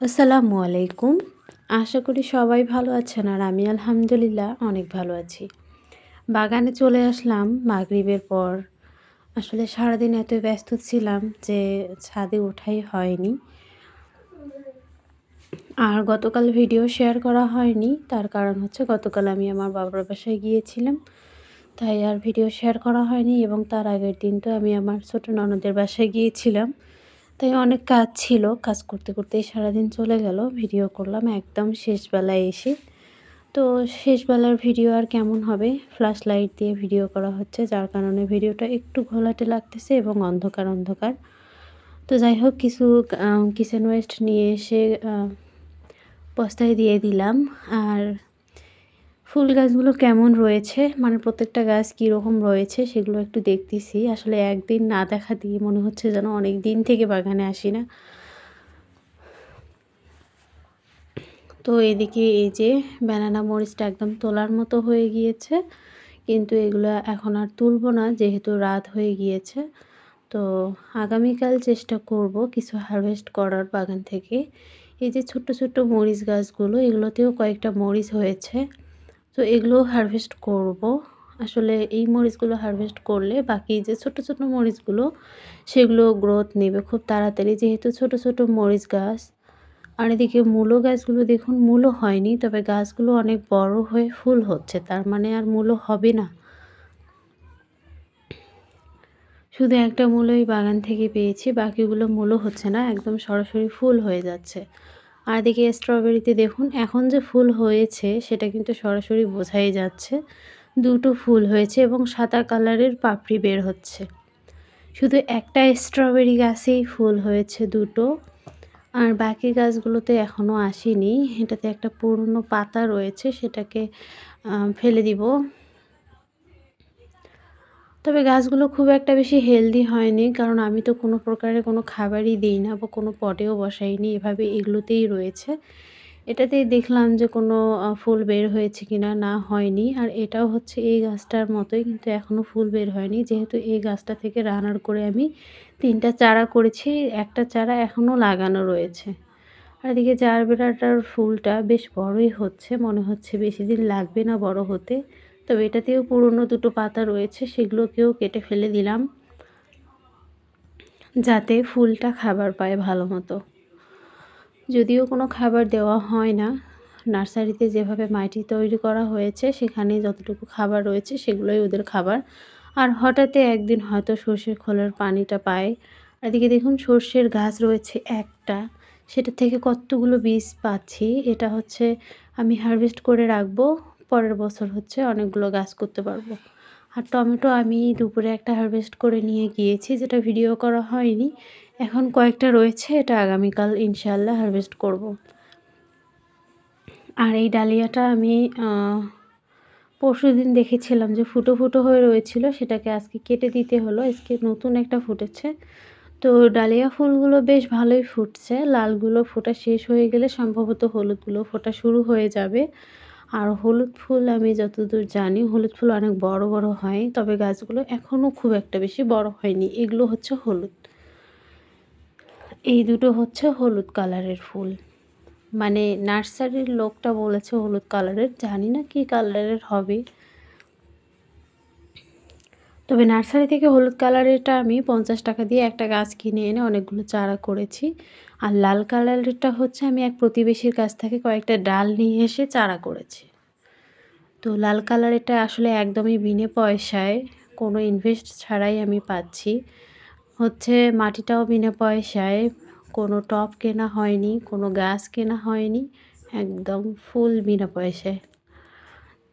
আসসালামু আলাইকুম। আশা করি সবাই ভালো আছেন আর আমি আলহামদুলিল্লাহ অনেক ভালো আছি। বাগানে চলে আসলাম মাগরিবের পর। আসলে সারাদিন এত ব্যস্ত ছিলাম যে ছাদে ওঠাই হয়নি। আর গতকাল ভিডিও শেয়ার করা হয়নি, তার কারণ হচ্ছে গতকাল আমি আমার বাবার বাসায় গিয়েছিলাম। তাই আর ভিডিও শেয়ার করা হয়নি এবং তার আগের দিন তো আমি আমার ছোটো ননদের বাসায় গিয়েছিলাম। তাই অনেক কাজ ছিল, কাজ করতে করতেই সারাদিন চলে গেল, ভিডিও করলাম একদম শেষবেলায় এসে। তো শেষবেলার ভিডিও আর কেমন হবে? ফ্ল্যাশ লাইট দিয়ে ভিডিও করা হচ্ছে, যার কারণে ভিডিওটা একটু ঘোলাটে লাগতেছে এবং অন্ধকার অন্ধকার। তো যাই হোক, কিছু কিচেন ওয়েস্ট নিয়ে এসে বস্তায় দিয়ে দিলাম। আর ফুল গাছগুলো কেমন রয়েছে? মানে প্রত্যেকটা গাছ কীরকম রয়েছে? সেগুলো একটু দেখতেছি। আসলে একদিন না দেখা দিয়ে মনে হচ্ছে যেন অনেক দিন থেকে বাগানে আসি না। তো এদিকে এই যে ব্যানানা মরিচটা একদম তোলার মতো হয়ে গিয়েছে। কিন্তু এগুলো এখন আর তুলব না, যেহেতু রাত হয়ে গিয়েছে। তো আগামীকাল চেষ্টা করব কিছু হারভেস্ট করার বাগান থেকে। এই যে ছোট্ট ছোট্ট মরিচ গাছগুলো, এগুলোতেও কয়েকটা মরিচ হয়েছে। তো এগুলোও হারভেস্ট করব। আসলে এই মরিচগুলো হারভেস্ট করলে বাকি যে ছোট ছোট মরিচগুলো, সেগুলো গ্রোথ নেবে খুব তাড়াতাড়ি। যেহেতু ছোট ছোট মরিচ গাছ, আর এদিকে মূলো গাছগুলো দেখুন মূলো হয়নি, তবে গাছগুলো অনেক বড় হয়ে ফুল হচ্ছে, তার মানে আর মূলো হবে না। শুধু একটা মূলোই বাগান থেকে পেয়েছি, বাকিগুলো মূলো হচ্ছে না, একদম সরাসরি ফুল হয়ে যাচ্ছে। আর এদিকে স্ট্রবেরিতে দেখুন, এখন যে ফুল হয়েছে, সেটা কিন্তু সরাসরি বোঝাই যাচ্ছে। দুটো ফুল হয়েছে এবং সাদা কালারের পাপড়ি বের হচ্ছে। শুধু একটা স্ট্রবেরি গাছেই ফুল হয়েছে দুটো। আর বাকি গাছগুলোতে এখনও আসেনি। এটাতে একটা পুরনো পাতা রয়েছে, সেটাকে ফেলে দিব। তবে গাছগুলো খুব একটা বেশি হেলদি হয়নি, কারণ আমি তো কোনো প্রকারের কোনো খাবারই দিই না বা কোনো পটেও বসাইনি, এভাবে এগুলোতেই রয়েছে। এটাতেই দেখলাম যে কোনো ফুল বের হয়েছে কিনা না হয়নি, আর এটাও হচ্ছে এই গাছটার মতোই, কিন্তু এখনও ফুল বের হয়নি। যেহেতু এই গাছটা থেকে রানার করে আমি তিনটা চারা করেছি, একটা চারা এখনও লাগানো রয়েছে। আর এদিকে জারবেরাটার ফুলটা বেশ বড়ই হচ্ছে, মনে হচ্ছে বেশি দিন লাগবে না বড় হতে। তবে এটাতেও পুরনো দুটো পাতা রয়েছে, সেগুলোকেও কেটে ফেলে দিলাম যাতে ফুলটা খাবার পায় ভালো মতো। যদিও কোনো খাবার দেওয়া হয় না, নার্সারিতে যেভাবে মাটি তৈরি করা হয়েছে, সেখানে যতটুকু খাবার রয়েছে সেগুলোই ওদের খাবার। আর হঠাৎই একদিন হয়তো সর্ষের খোলার পানিটা পায়। এদিকে দেখুন সর্ষের গাছ রয়েছে একটা সেটা থেকে কতগুলো বীজ পাচ্ছি, এটা হচ্ছে আমি হারভেস্ট করে রাখব। পরের বছর হচ্ছে অনেকগুলো গাছ করতে পারব। আর টমেটো আমি দুপুরে একটা হারভেস্ট করে নিয়ে গিয়েছি, যেটা ভিডিও করা হয়নি। এখন কয়েকটা রয়েছে, এটা আগামীকাল ইনশাল্লাহ হারভেস্ট করব। আর এই ডালিয়াটা আমি পরশু দিন দেখেছিলাম যে ফুটো ফুটো হয়ে রয়েছিল, সেটাকে আজকে কেটে দিতে হলো। আজকে নতুন একটা ফুটেছে। তো ডালিয়া ফুলগুলো বেশ ভালোই ফুটছে, লালগুলো ফোটা শেষ হয়ে গেলে সম্ভবত হলুদগুলো ফোটা শুরু হয়ে যাবে। আর হলুদ ফুল আমি যতদূর জানি, হলুদ ফুল অনেক বড় বড় হয়, তবে গাছগুলো এখনও খুব একটা বেশি বড় হয়নি। এগুলো হচ্ছে হলুদ। এই দুটো হচ্ছে হলুদ কালারের ফুল। মানে নার্সারির লোকটা বলেছে হলুদ কালারের, জানি না কী কালারের হবে। তবে নার্সারি থেকে হলুদ কালারেরটা আমি পঞ্চাশ টাকা দিয়ে একটা গাছ কিনে এনে অনেকগুলো চারা করেছি। আর লাল কালারেরটা হচ্ছে আমি এক প্রতিবেশীর কাছ থেকে কয়েকটা ডাল নিয়ে এসে চারা করেছি। তো লাল কালারেরটা আসলে একদমই বিনে পয়সায় কোনো ইনভেস্ট ছাড়াই আমি পাচ্ছি। হচ্ছে মাটিটাও বিনা পয়সায়, কোনো টপ কেনা হয়নি, কোনো গাছ কেনা হয়নি, একদম ফুল বিনা পয়সায়।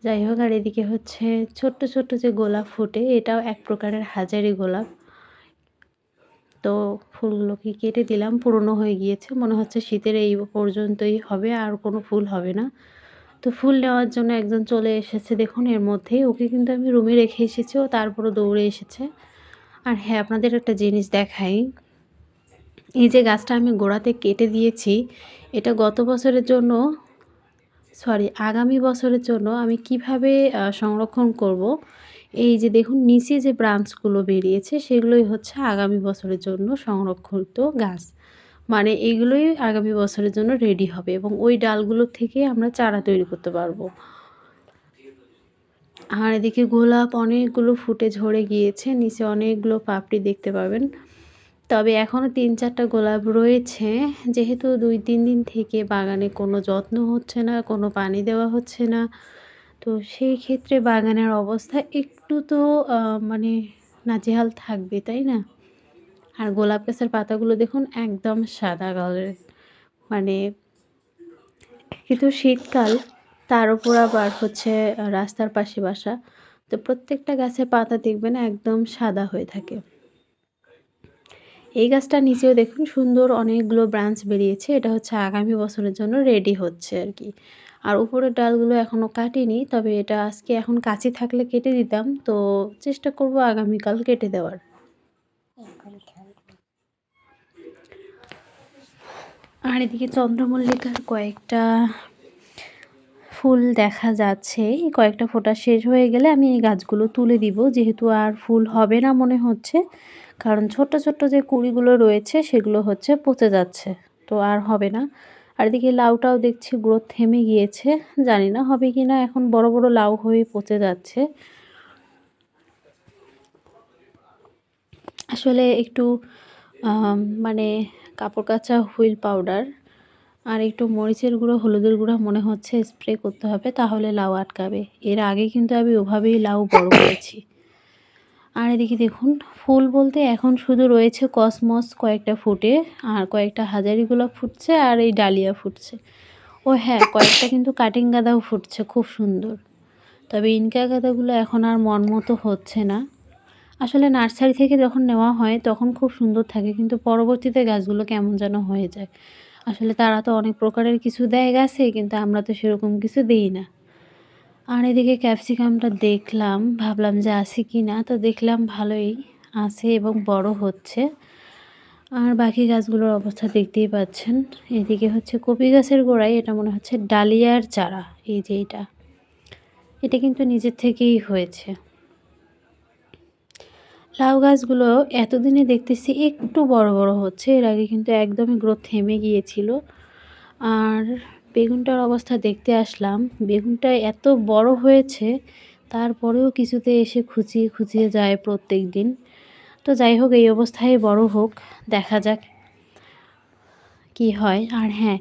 যাই হোক, আর এদিকে হচ্ছে ছোট্ট ছোট্ট যে গোলাপ ফুটে, এটাও এক প্রকারের হাজারি গোলাপ। তো ফুলগুলোকে কেটে দিলাম, পুরনো হয়ে গিয়েছে। মনে হচ্ছে শীতের এই পর্যন্তই হবে, আর কোনো ফুল হবে না। তো ফুল নেওয়ার জন্য একজন চলে এসেছে, দেখুন এর মধ্যেই। ওকে কিন্তু আমি রুমে রেখে এসেছি, ও তারপরও দৌড়ে এসেছে। আর হ্যাঁ আপনাদের একটা জিনিস দেখাই। এই যে গাছটা আমি গোড়াতে কেটে দিয়েছি, এটা গত বছরের জন্য সরি আগামী বছরের জন্য আমি কীভাবে সংরক্ষণ করব? এই যে দেখুন, নিচে যে ব্রাঞ্চগুলো বেরিয়েছে, সেগুলোই হচ্ছে আগামী বছরের জন্য সংরক্ষিত গাছ। মানে এগুলোই আগামী বছরের জন্য রেডি হবে এবং ওই ডালগুলোর থেকে আমরা চারা তৈরি করতে পারব। আর এদিকে গোলাপ অনেকগুলো ফুটে ঝরে গিয়েছে, নিচে অনেকগুলো পাপড়ি দেখতে পাবেন। তবে এখনও তিন চারটা গোলাপ রয়েছে। যেহেতু দুই, তিন দিন থেকে বাগানে কোনো যত্ন হচ্ছে না, কোনো পানি দেওয়া হচ্ছে না, তো সেই ক্ষেত্রে বাগানের অবস্থা একটু তো মানে নাজেহাল থাকবে, তাই না? আর গোলাপ গাছের পাতাগুলো দেখুন একদম সাদা কালারের। মানে কিন্তু শীতকাল, তার উপর আবার হচ্ছে রাস্তার পাশে বাসা। তো প্রত্যেকটা গাছের পাতা দেখবেন একদম সাদা হয়ে থাকে। এই গাছটা নিচেও দেখুন সুন্দর অনেকগুলো ব্রাঞ্চ বেরিয়েছে। এটা হচ্ছে আগামী বছরের জন্য রেডি হচ্ছে আর কি আর উপরের ডালগুলো এখনও কাটিনি, তবে এটা আজকে এখন কাছে থাকলে কেটে দিতাম। তো চেষ্টা করব আগামীকাল কেটে দেওয়ার। আর এদিকে চন্দ্রমল্লিকার কয়েকটা ফুল দেখা যাচ্ছে। কয়েকটা ফোটা শেষ হয়ে গেলে আমি এই গাছগুলো তুলে দিব। যেহেতু আর ফুল হবে না মনে হচ্ছে কারণ ছোট্ট ছোট্ট যে কুড়িগুলো রয়েছে, সেগুলো হচ্ছে পচে যাচ্ছে। তো আর হবে না। আর এদিকে লাউটাও দেখছি গ্রোথ থেমে গিয়েছে। জানি না হবে কি না এখন বড় বড় লাউ হয়ে পচে যাচ্ছে। আসলে একটু মানে কাপড় কাচা হুইল পাউডার আর একটু মরিচের গুঁড়ো, হলুদের গুঁড়ো মনে হচ্ছে স্প্রে করতে হবে, তাহলে লাউ আটকাবে। এর আগে কিন্তু আমি ওভাবেই লাউ বড় করেছি। আর এদিকে দেখুন, ফুল বলতে এখন শুধু রয়েছে কসমস কয়েকটা ফুটে, আর কয়েকটা হাজারি গোলাপ ফুটছে আর এই ডালিয়া ফুটছে। ও হ্যাঁ কয়েকটা কিন্তু কাটিং গাঁদাও ফুটছে, খুব সুন্দর। তবে ইনকা গাঁদাগুলো এখন আর মন মতো হচ্ছে না। আসলে নার্সারি থেকে যখন নেওয়া হয়, তখন খুব সুন্দর থাকে, কিন্তু পরবর্তীতে গাছগুলো কেমন যেন হয়ে যায়। আসলে তারা তো অনেক প্রকারের কিছু দেয় গাছে, কিন্তু আমরা তো সেরকম কিছু দিই না। আর এদিকে ক্যাপসিকামটা দেখলাম, ভাবলাম যে আছে কি না, তো দেখলাম ভালোই আছে এবং বড় হচ্ছে। আর বাকি গাছগুলোর অবস্থা দেখতেই পাচ্ছেন। এদিকে হচ্ছে কপি গাছের গোড়ায়, এটা মনে হচ্ছে ডালিয়ার চারা, এই যে এটা। এটা কিন্তু নিজের থেকেই হয়েছে। লাউ গাছগুলো এতদিনে দেখতেছি একটু বড় বড় হচ্ছে, এর আগে কিন্তু একদমই গ্রোথ থেমে গিয়েছিল। আর বেগুনটার অবস্থা দেখতে আসলাম। বেগুনটা এত বড় হয়েছে, তারপরেও কিছুতে এসে খুঁচিয়ে খুঁচিয়ে যায় প্রত্যেক দিন। তো যাই হোক, এই অবস্থায় বড় হোক, দেখা যাক কি হয়। আর হ্যাঁ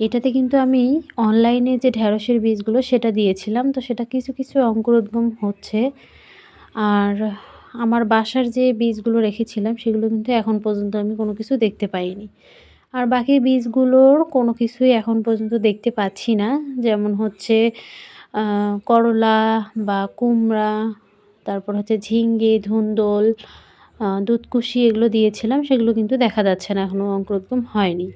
এটাতে কিন্তু আমি অনলাইনে যে ঢ্যাঁড়সের বীজগুলো সেটা দিয়েছিলাম, তো সেটা কিছু কিছু অঙ্কুরোদ্গম হচ্ছে। আর আমার বাসার যে বীজগুলো রেখেছিলাম, সেগুলো কিন্তু এখন পর্যন্ত আমি কোনো কিছু দেখতে পাইনি। আর বাকি বীজগুলোর কোনো কিছুই এখন পর্যন্ত দেখতে পাচ্ছি না। যেমন হচ্ছে করলা বা কুমড়া, তারপর হচ্ছে ঝিঙ্গে, ধুন্দল দুধকুশি এগুলো দিয়েছিলাম, সেগুলো কিন্তু দেখা যাচ্ছে না এখনও অঙ্কুরোদ্গম হয়নি।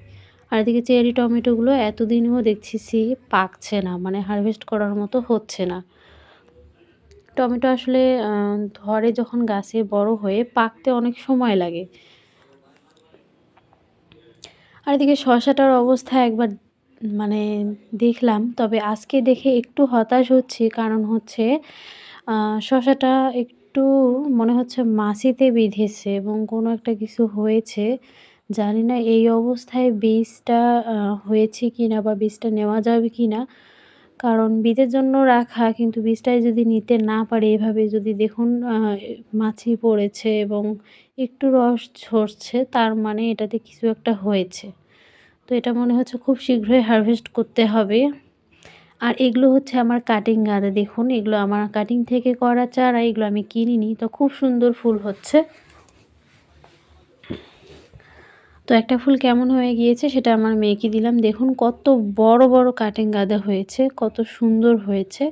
আর এদিকে চেরি টমেটোগুলো এতদিনও দেখছি পাকছে না মানে হারভেস্ট করার মতো হচ্ছে না। টমেটো আসলে ধরে যখন গাছে বড় হয়ে পাকতে অনেক সময় লাগে। আর এদিকে শশাটার অবস্থা একবার মানে দেখলাম, তবে আজকে দেখে একটু হতাশ হচ্ছি। কারণ হচ্ছে শশাটা একটু মনে হচ্ছে মাছিতে বিঁধেছে এবং কোনো একটা কিছু হয়েছে। জানি না এই অবস্থায় বীজটা হয়েছে কি না বা বীজটা নেওয়া যাবে কি না কারণ বীজের জন্য রাখা, কিন্তু বীজটাই যদি নিতে না পারে, এভাবে যদি দেখুন মাছি পড়েছে এবং একটু রস ঝরছে, তার মানে এটাতে কিছু একটা হয়েছে। তো এটা মনে হচ্ছে খুব শীঘ্রই হারভেস্ট করতে হবে। আর এগুলো হচ্ছে আমার কাটিং গাঁদা, দেখুন, এগুলো আমার কাটিং থেকে করা চারা, এগুলো আমি কিনিনি, তো খুব সুন্দর ফুল হচ্ছে। তো একটা ফুল কেমন হয়ে গিয়েছে সেটা আমার মেয়েকে দিলাম। দেখুন, কত বড় বড় কাটিং গাঁদা হয়েছে, কত সুন্দর হয়েছে।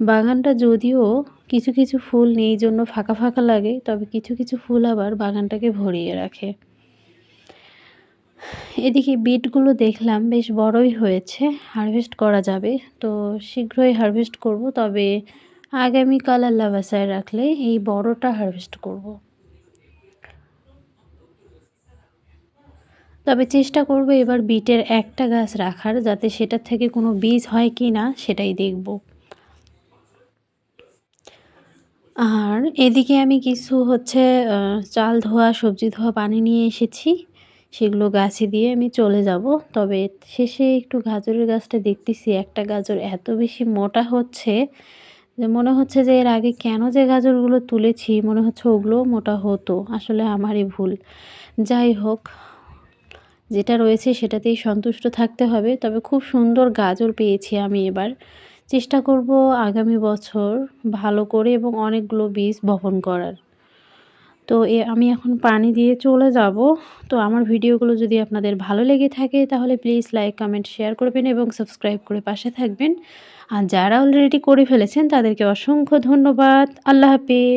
বাগানটা যদিও কিছু কিছু ফুল নেই জন্য ফাঁকা ফাঁকা লাগে, তবে কিছু কিছু ফুল আবার বাগানটাকে ভরিয়ে রাখে। এদিকে বিটগুলো দেখলাম বেশ বড়ই হয়েছে হারভেস্ট করা যাবে তো শীঘ্রই হারভেস্ট করব তবে আগামীকাল আল্লাহ বাসায় রাখলে এই বড়টা হারভেস্ট করব। তবে চেষ্টা করব এবার বিটের একটা গাছ রাখার যাতে সেটার থেকে কোনো বীজ হয় কি না সেটাই দেখব আর এদিকে আমি কিছু হচ্ছে চাল ধোয়া, সবজি ধোয়া পানি নিয়ে এসেছি। সেগুলো গাছে দিয়ে আমি চলে যাব। তবে শেষে একটু গাজরের গাছটা দেখতেছি একটা গাজর এত বেশি মোটা হচ্ছে যে মনে হচ্ছে যে এর আগে কেন যে গাজরগুলো তুলেছি, মনে হচ্ছে ওগুলোও মোটা হতো। আসলে আমারই ভুল। যাই হোক, যেটা রয়েছে সেটাতেই সন্তুষ্ট থাকতে হবে। তবে খুব সুন্দর গাজর পেয়েছি আমি এবার। চেষ্টা করব আগামী বছর ভালো করে এবং অনেকগুলো বীজ বপন করার। তো এ আমি এখন পানি দিয়ে চলে যাব। তো আমার ভিডিওগুলো যদি আপনাদের ভালো লেগে থাকে তাহলে প্লিজ লাইক, কমেন্ট, শেয়ার করবেন এবং সাবস্ক্রাইব করে পাশে থাকবেন। আর যারা অলরেডি করে ফেলেছেন তাদেরকে অসংখ্য ধন্যবাদ। আল্লাহ হাফেজ।